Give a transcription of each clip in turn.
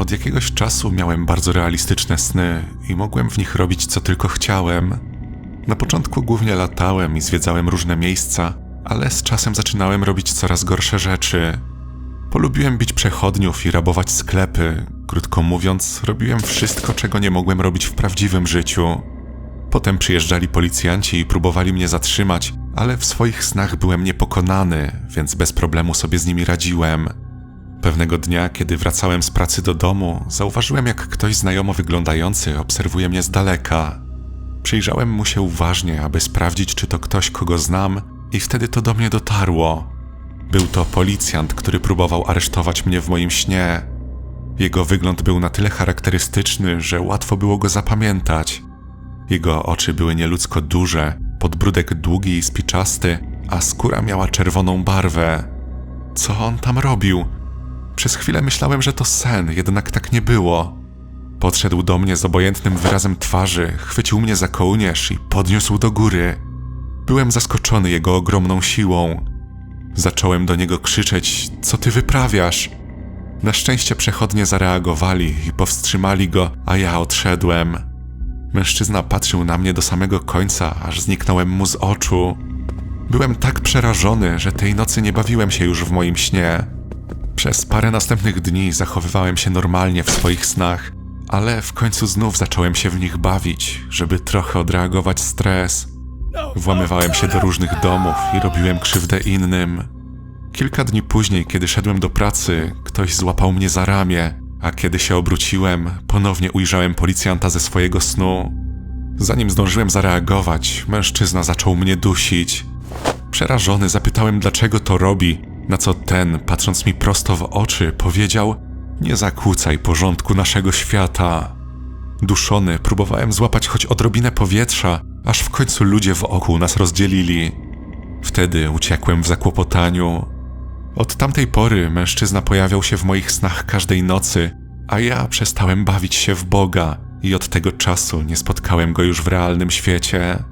Od jakiegoś czasu miałem bardzo realistyczne sny i mogłem w nich robić co tylko chciałem. Na początku głównie latałem i zwiedzałem różne miejsca, ale z czasem zaczynałem robić coraz gorsze rzeczy. Polubiłem bić przechodniów i rabować sklepy. Krótko mówiąc, robiłem wszystko, czego nie mogłem robić w prawdziwym życiu. Potem przyjeżdżali policjanci i próbowali mnie zatrzymać, ale w swoich snach byłem niepokonany, więc bez problemu sobie z nimi radziłem. Pewnego dnia, kiedy wracałem z pracy do domu, zauważyłem, jak ktoś znajomo wyglądający obserwuje mnie z daleka. Przyjrzałem mu się uważnie, aby sprawdzić, czy to ktoś, kogo znam, i wtedy to do mnie dotarło. Był to policjant, który próbował aresztować mnie w moim śnie. Jego wygląd był na tyle charakterystyczny, że łatwo było go zapamiętać. Jego oczy były nieludzko duże, podbródek długi i spiczasty, a skóra miała czerwoną barwę. Co on tam robił? Przez chwilę myślałem, że to sen, jednak tak nie było. Podszedł do mnie z obojętnym wyrazem twarzy, chwycił mnie za kołnierz i podniósł do góry. Byłem zaskoczony jego ogromną siłą. Zacząłem do niego krzyczeć: Co ty wyprawiasz? Na szczęście przechodnie zareagowali i powstrzymali go, a ja odszedłem. Mężczyzna patrzył na mnie do samego końca, aż zniknąłem mu z oczu. Byłem tak przerażony, że tej nocy nie bawiłem się już w moim śnie. Przez parę następnych dni zachowywałem się normalnie w swoich snach, ale w końcu znów zacząłem się w nich bawić, żeby trochę odreagować stres. Włamywałem się do różnych domów i robiłem krzywdę innym. Kilka dni później, kiedy szedłem do pracy, ktoś złapał mnie za ramię, a kiedy się obróciłem, ponownie ujrzałem policjanta ze swojego snu. Zanim zdążyłem zareagować, mężczyzna zaczął mnie dusić. Przerażony zapytałem, dlaczego to robi, na co ten, patrząc mi prosto w oczy, powiedział: Nie zakłócaj porządku naszego świata. Duszony, próbowałem złapać choć odrobinę powietrza, aż w końcu ludzie wokół nas rozdzielili. Wtedy uciekłem w zakłopotaniu. Od tamtej pory mężczyzna pojawiał się w moich snach każdej nocy, a ja przestałem bawić się w Boga i od tego czasu nie spotkałem go już w realnym świecie.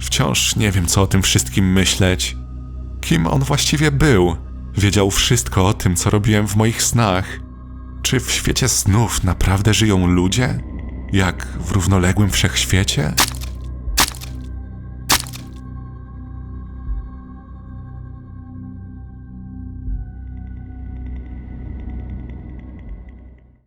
Wciąż nie wiem, co o tym wszystkim myśleć. Kim on właściwie był? Wiedział wszystko o tym, co robiłem w moich snach. Czy w świecie snów naprawdę żyją ludzie? Jak w równoległym wszechświecie?